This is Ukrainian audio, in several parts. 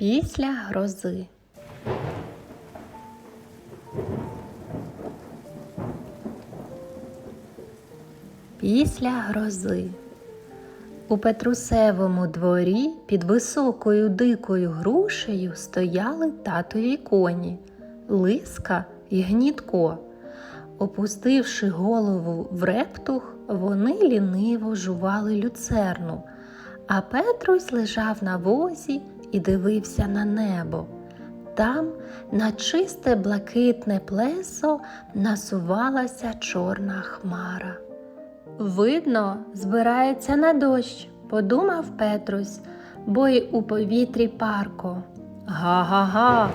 Після грози. Після грози. У Петрусевому дворі під високою дикою грушею стояли татові коні, лиска й гнітко. Опустивши голову в рептух, вони ліниво жували люцерну, а Петрусь лежав на возі і дивився на небо. Там на чисте блакитне плесо насувалася чорна хмара. Видно, збирається на дощ, подумав Петрусь, бо й у повітрі парко. Га-га-га,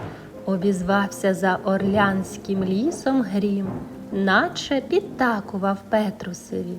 обізвався за орлянським лісом грім, наче підтакував Петрусеві.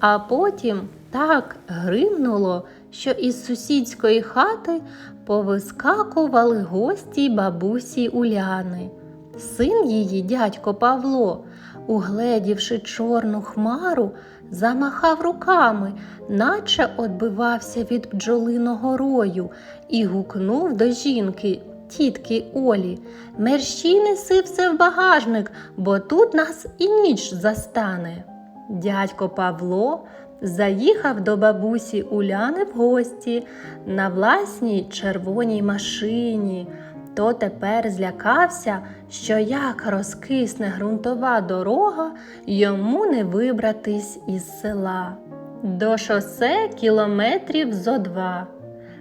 А потім так гримнуло, що із сусідської хати повискакували гості бабусі Уляни. Син її, дядько Павло, угледівши чорну хмару, замахав руками, наче отбивався від бджолиного рою, і гукнув до жінки, тітки Олі, мерщій неси все в багажник, бо тут нас і ніч застане. Дядько Павло заїхав до бабусі Уляни в гості на власній червоній машині. То тепер злякався, що як розкисне ґрунтова дорога, йому не вибратись із села. До шосе кілометрів зо два.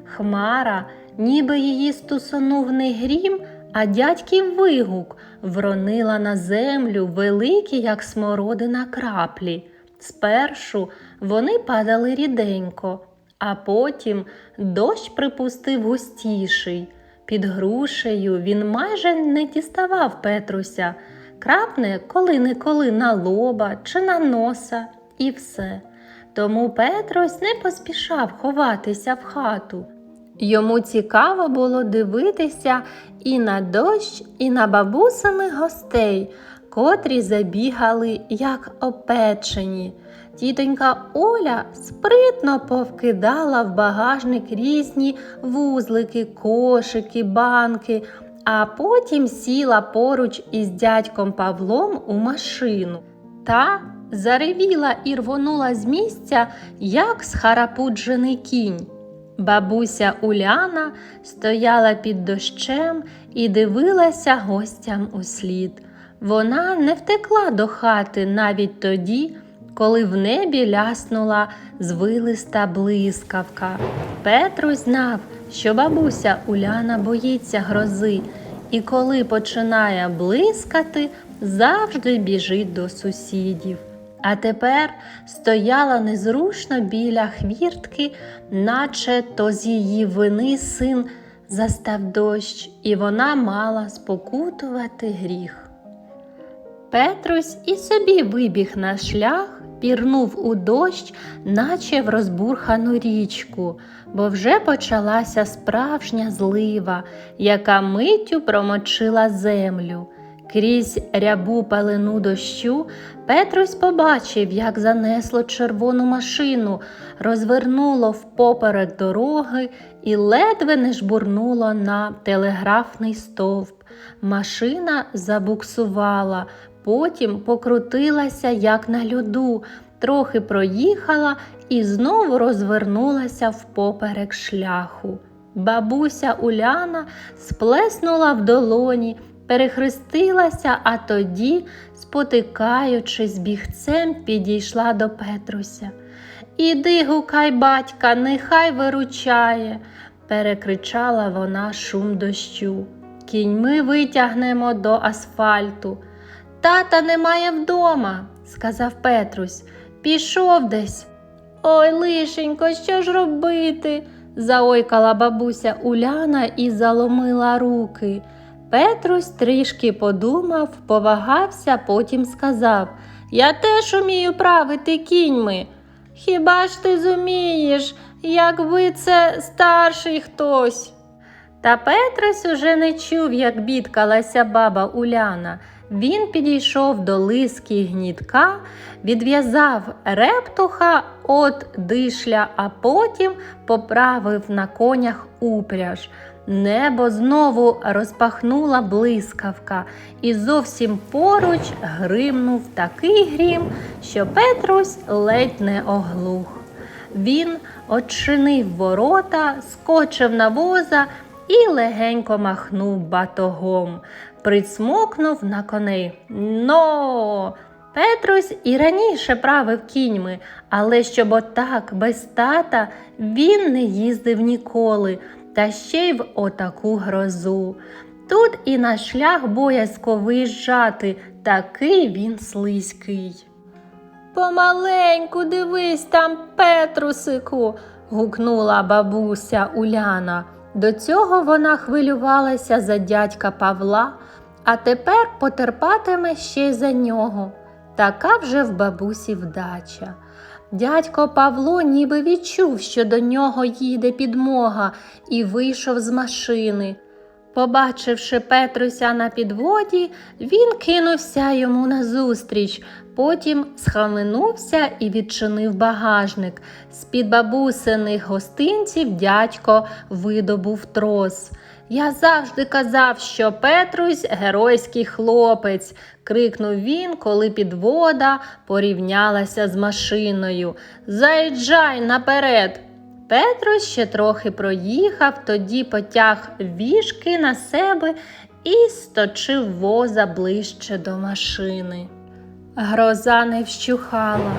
Хмара, ніби її стусонув не грім, а дядьків вигук вронила на землю великі, як смородина краплі. Спершу вони падали ріденько, а потім дощ припустив густіший. Під грушею він майже не діставав Петруся, крапне коли-неколи на лоба чи на носа, і все. Тому Петрусь не поспішав ховатися в хату. Йому цікаво було дивитися і на дощ, і на бабусиних гостей, котрі забігали, як опечені. Тітонька Оля спритно повкидала в багажник різні вузлики, кошики, банки, а потім сіла поруч із дядьком Павлом у машину. Та заревіла і рвонула з місця, як схарапуджений кінь. Бабуся Уляна стояла під дощем і дивилася гостям у слід. Вона не втекла до хати навіть тоді, коли в небі ляснула звилиста блискавка. Петрусь знав, що бабуся Уляна боїться грози, і коли починає блискати, завжди біжить до сусідів. А тепер стояла незрушно біля хвіртки, наче то з її вини син застав дощ, і вона мала спокутувати гріх. Петрусь і собі вибіг на шлях, пірнув у дощ, наче в розбурхану річку, бо вже почалася справжня злива, яка миттю промочила землю. Крізь рябу палену дощу Петрусь побачив, як занесло червону машину, розвернуло впоперек дороги і ледве не жбурнуло на телеграфний стовп. Машина забуксувала, потім покрутилася, як на льоду, трохи проїхала і знову розвернулася впоперек шляху. Бабуся Уляна сплеснула в долоні, перехрестилася, а тоді, спотикаючись бігцем, підійшла до Петруся. Іди, гукай батька, нехай виручає, перекричала вона шум дощу. Кіньми витягнемо до асфальту. Тата немає вдома, сказав Петрусь. Пішов десь. Ой, лишенько, що ж робити? заойкала бабуся Уляна і заломила руки. Петрусь трішки подумав, повагався, потім сказав Я теж умію правити кіньми. Хіба ж ти зумієш, якби це старший хтось? Та Петрось уже не чув, як бідкалася баба Уляна. Він підійшов до лиски гнітка, відв'язав рептуха от дишля, а потім поправив на конях упряж. Небо знову розпахнула блискавка, і зовсім поруч гримнув такий грім, що Петрусь ледь не оглух. Він очинив ворота, скочив на воза і легенько махнув батогом, присмокнув на коней. Но! Петрусь і раніше правив кіньми, але щоб отак без тата він не їздив ніколи, та ще й в отаку грозу. Тут і на шлях боязко виїжджати, такий він слизький. Помаленьку дивись там, Петрусику, гукнула бабуся Уляна. До цього вона хвилювалася за дядька Павла, а тепер потерпатиме ще й за нього. Така вже в бабусі вдача. Дядько Павло ніби відчув, що до нього їде підмога, і вийшов з машини. Побачивши Петруся на підводі, він кинувся йому назустріч, потім схаменувся і відчинив багажник. З-під бабусиних гостинців дядько видобув трос. Я завжди казав, що Петрусь геройський хлопець, крикнув він, коли підвода порівнялася з машиною. Заїжджай наперед. Петро ще трохи проїхав, тоді потяг вішки на себе і сточив воза ближче до машини. Гроза не вщухала.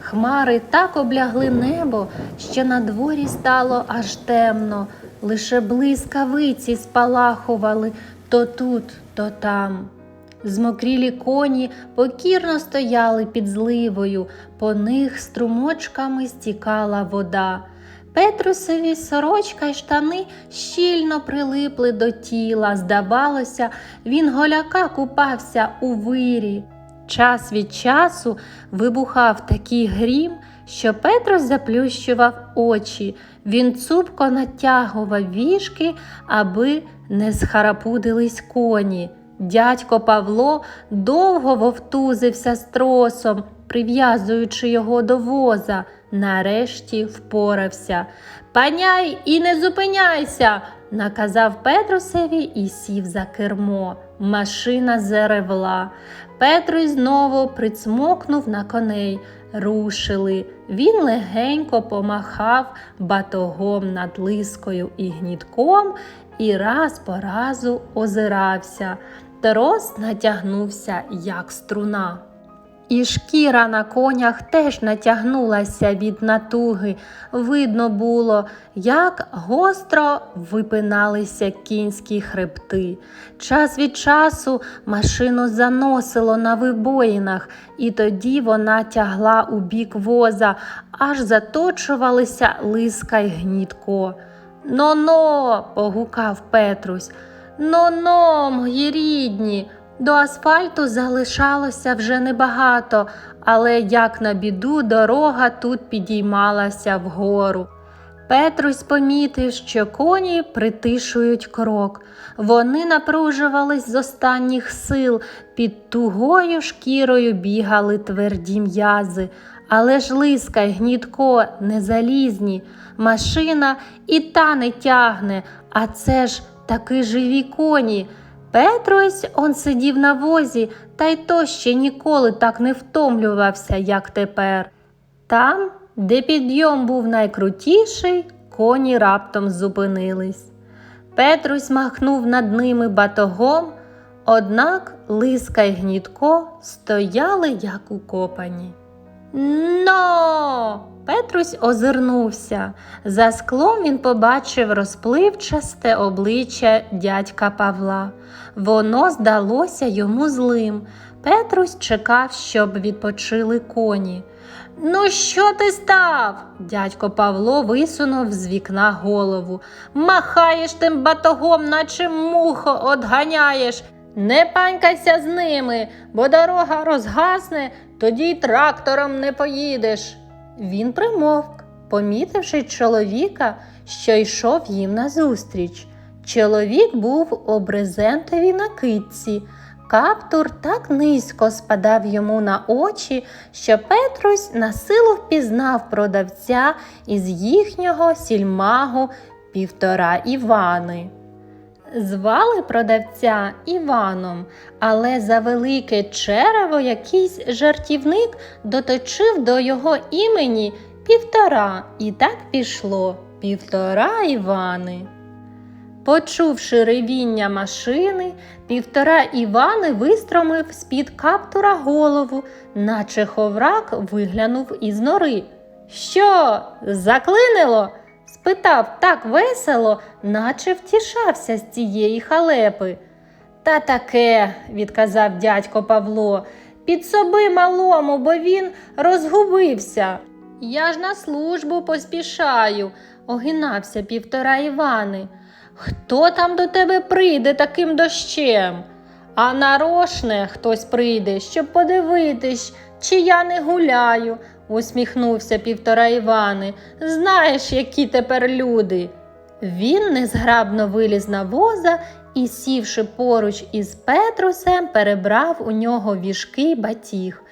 Хмари так облягли небо, що на дворі стало аж темно. Лише блискавиці спалахували то тут, то там. Змокрілі коні покірно стояли під зливою, по них струмочками стікала вода. Петрусові сорочка й штани щільно прилипли до тіла. Здавалося, він голяка купався у вирі. Час від часу вибухав такий грім, що Петрос заплющував очі. Він цупко натягував вішки, аби не схарапудились коні. Дядько Павло довго вовтузився з тросом, прив'язуючи його до воза. Нарешті впорався. Паняй і не зупиняйся, наказав Петрусеві і сів за кермо. Машина заревла. Петрусь знову прицмокнув на коней. Рушили. Він легенько помахав батогом над лискою і гнітком і раз по разу озирався. Трос натягнувся, як струна. І шкіра на конях теж натягнулася від натуги. Видно було, як гостро випиналися кінські хребти. Час від часу машину заносило на вибоїнах, і тоді вона тягла у бік воза, аж заточувалися лиска й гнітко. Но-но, погукав Петрусь. Но-но, мої рідні. До асфальту залишалося вже небагато, але, як на біду, дорога тут підіймалася вгору. Петрусь помітив, що коні притишують крок. Вони напружувались з останніх сил, під тугою шкірою бігали тверді м'язи, але ж лиска й гнітко не залізні, машина і та не тягне, а це ж таки живі коні. Петрусь он сидів на возі, та й то ще ніколи так не втомлювався, як тепер. Там, де підйом був найкрутіший, коні раптом зупинились. Петрусь махнув над ними батогом, однак лиска й гнітко стояли, як укопані. Но! Петрусь озирнувся. За склом він побачив розпливчасте обличчя дядька Павла. Воно здалося йому злим. Петрусь чекав, щоб відпочили коні. Ну, що ти став? Дядько Павло висунув з вікна голову. Махаєш тим батогом, наче мухо одганяєш. Не панькайся з ними, бо дорога розгасне, тоді й трактором не поїдеш. Він примовк, помітивши чоловіка, що йшов їм назустріч. Чоловік був у брезентовій накидці. Каптур так низько спадав йому на очі, що Петрусь на силу впізнав продавця із їхнього сільмагу півтора Івани. Звали продавця Іваном, але за велике черево якийсь жартівник доточив до його імені півтора, і так пішло півтора Івани. Почувши ревіння машини, півтора Івани вистромив з-під каптура голову, наче ховрак виглянув із нори. Що, заклинило? Спитав так весело, наче втішався з цієї халепи. Та таке, відказав дядько Павло, підсоби малому, бо він розгубився. Я ж на службу поспішаю, огинався півтора Івани. Хто там до тебе прийде таким дощем? А нарошне хтось прийде, щоб подивитись, чи я не гуляю, усміхнувся півтора Івани. Знаєш, які тепер люди. Він незграбно виліз на воза і, сівши поруч із Петрусем, перебрав у нього віжкий батіг.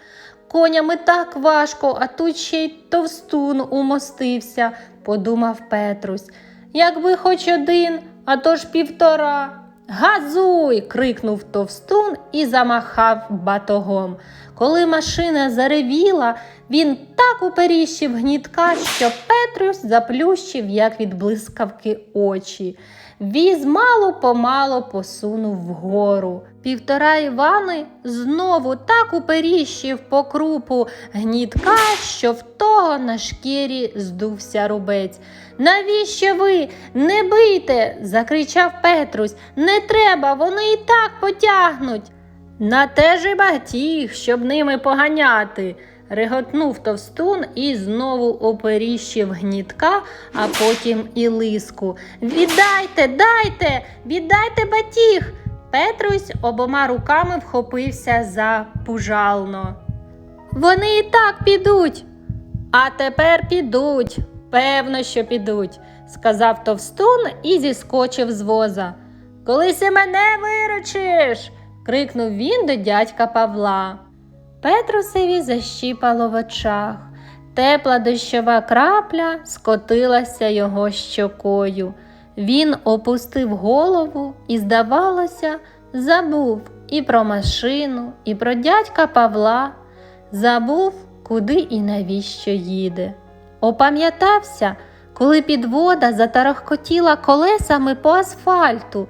Конями так важко, а тут ще й товстун умостився, подумав Петрусь. Якби хоч один, а то ж півтора. Газуй. крикнув товстун і замахав батогом. Коли машина заревіла, він так уперіщив гнітка, що Петрус заплющив, як від блискавки очі. Віз мало помало посунув вгору. Півтора Івани знову так уперіщив по крупу гнітка, що в того на шкірі здувся рубець. Навіщо ви? Не бийте? закричав Петрусь. Не треба, вони і так потягнуть. На те ж і батіг, щоб ними поганяти. Реготнув товстун і знову оперіщив гнітка, а потім і лиску. Віддайте, дайте, віддайте батіг. Петрусь обома руками вхопився за пужално. Вони і так підуть. А тепер підуть. Певно, що підуть, сказав товстун і зіскочив з воза. Коли си мене виручиш, крикнув він до дядька Павла. Петрусеві защіпало в очах. Тепла дощова крапля скотилася його щокою. Він опустив голову і, здавалося, забув і про машину, і про дядька Павла, забув, куди і навіщо їде. Опам'ятався, коли підвода затарахкотіла колесами по асфальту.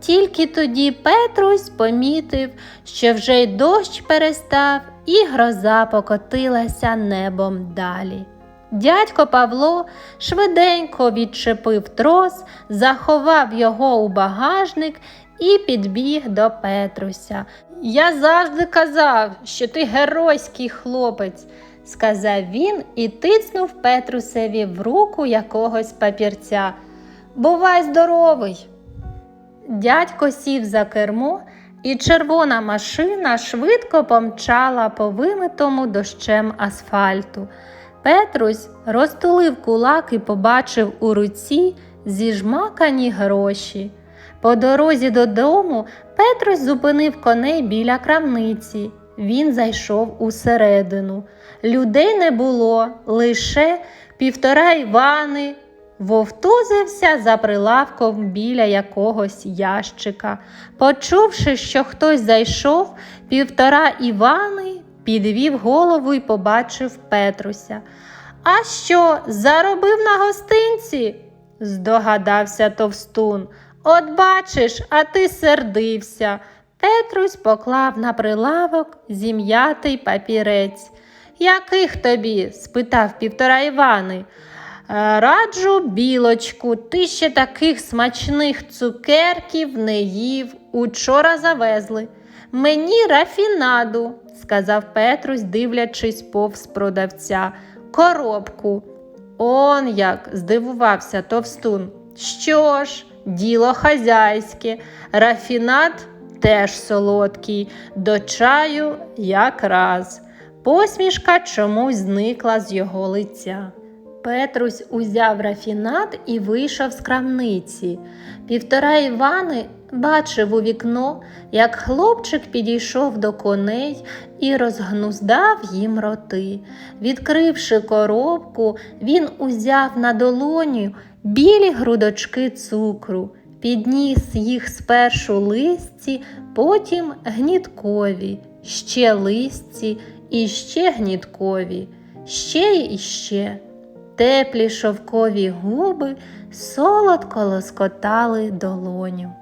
Тільки тоді Петрусь помітив, що вже й дощ перестав, і гроза покотилася небом далі. Дядько Павло швиденько відчепив трос, заховав його у багажник і підбіг до Петруся. Я завжди казав, що ти геройський хлопець, сказав він і тицнув Петрусеві в руку якогось папірця. Бувай здоровий. Дядько сів за кермо, і червона машина швидко помчала по вимитому дощем асфальту. Петрусь розтулив кулак і побачив у руці зіжмакані гроші. По дорозі додому Петрусь зупинив коней біля крамниці. Він зайшов усередину. Людей не було, лише півтора Івани, вовтузився за прилавком біля якогось ящика. Почувши, що хтось зайшов, півтора Івани підвів голову і побачив Петруся. А що, заробив на гостинці? здогадався товстун. От бачиш, а ти сердився. Петрусь поклав на прилавок зім'ятий папірець. Яких тобі? спитав півтора Івани. «Е, Раджу, білочку, ти ще таких смачних цукерків не їв. Учора завезли. Мені рафінаду, сказав Петрусь, дивлячись повз продавця. Коробку. Он як, здивувався товстун. Що ж, діло хазяйське, рафінат теж солодкий, до чаю якраз. Посмішка чомусь зникла з його лиця. Петрусь узяв рафінат і вийшов з крамниці. Півтора Івани бачив у вікно, як хлопчик підійшов до коней і розгнуздав їм роти. Відкривши коробку, він узяв на долоню білі грудочки цукру, підніс їх спершу листі, потім гніткові, ще листі і ще гніткові, ще і ще. Теплі шовкові губи солодко лоскотали долоню.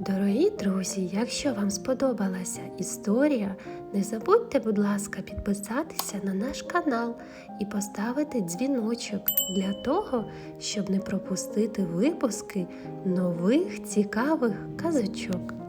Дорогі друзі, якщо вам сподобалася історія, не забудьте, будь ласка, підписатися на наш канал і поставити дзвіночок для того, щоб не пропустити випуски нових цікавих казочок.